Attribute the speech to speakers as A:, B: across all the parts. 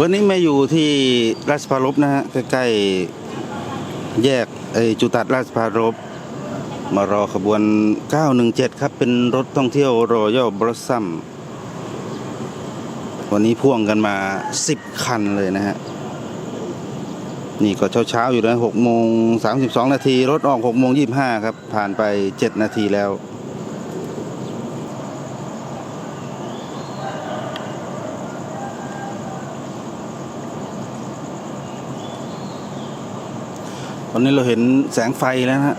A: วันนี้มาอยู่ที่ราชพารบนะฮะใกล้ๆแยกไอจุตัดราชพารบมารอขบวน 917 ครับ เป็นรถท่องเที่ยวรอยัลบรอสซัมวันนี้พ่วงกันมา 10 คันเลยนะฮะ นี่ก็เช้าๆอยู่นะ6โมง 32 นาที รถออก6โมง 25 ครับ ผ่านไป 7 นาทีแล้ว อนนี้เราเห็นแสงไฟแล้วนะฮะ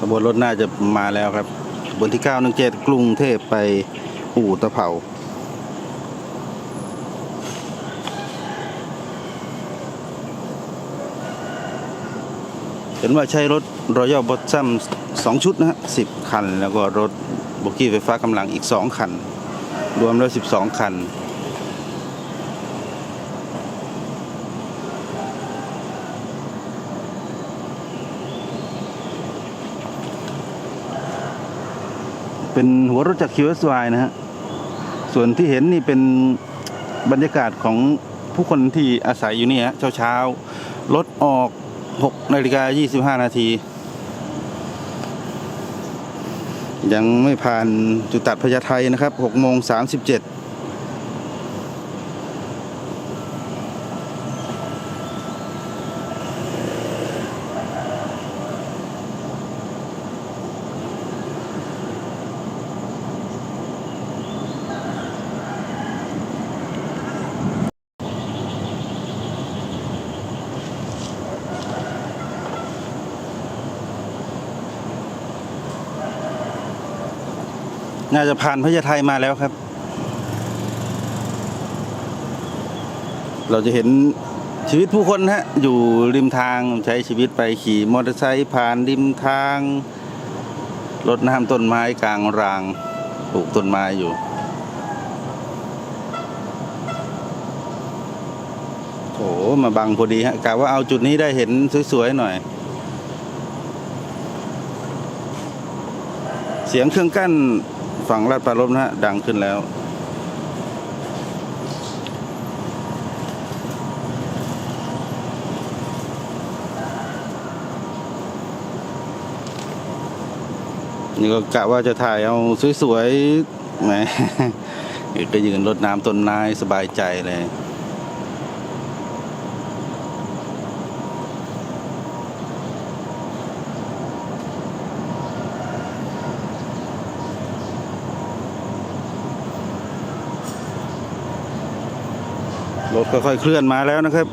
A: ขบวนรถน่าจะมาแล้วครับขบวนที่ 917 กรุงเทพไปอู่ตะเภาเห็นว่าใช้รถรอยัลบอ t ซัมสองชุดนะฮะสิบคัน แล้วก็รถโบกี้ไฟฟ้ากำลังอีกสองคัน รวมแล้วสิบสองคัน เป็นหัวรถจาก QSY นะฮะ ส่วนที่เห็นนี่เป็นบรรยากาศของผู้คนที่อาศัยอยู่นี่ฮะเช้าเช้าๆรถออก 6นาฬิกา25 นาที ยังไม่ผ่านจุดตัดพญาไทนะครับ6โมง37 น่าจะผ่านพญาไทมาแล้วครับ เราจะเห็นชีวิตผู้คนฮะ อยู่ริมทางใช้ชีวิตไปขี่มอเตอร์ไซค์ผ่านริมทางรดน้ำต้นไม้กลางรางปลูกต้นไม้อยู่ โอ้มาบังพอดีฮะกะว่าเอาจุดนี้ได้เห็นสวยๆหน่อย เสียงเครื่องกั้น ฝั่งลาดปลารบนะฮะดังขึ้นแล้ว นี่ก็กะว่าจะถ่ายเอาสวยๆแหมก็ยืนรดน้ำต้นไม้สบายใจเลย รถค่อยๆเคลื่อนมาแล้วนะครับ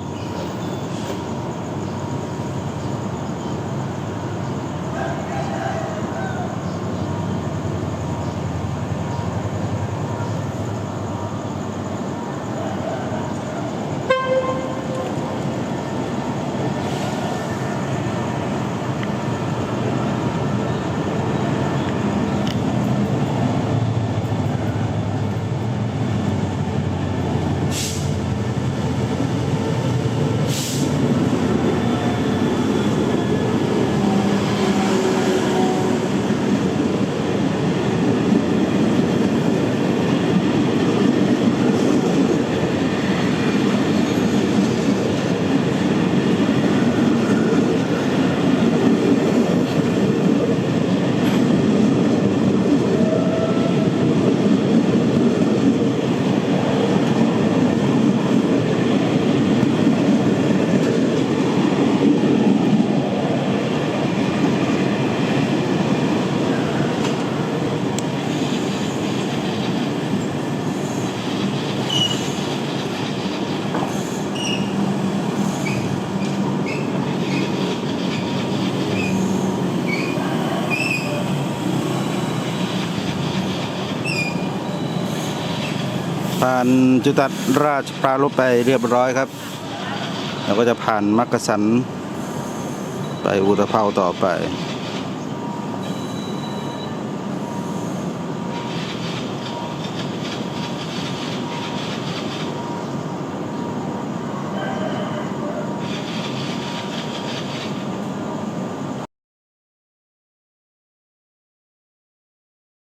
A: ผ่านจุดตัดราชปราลบไปเรียบร้อยครับ แล้วก็จะผ่านมักกะสัน ไปอุตภเปาต่อไป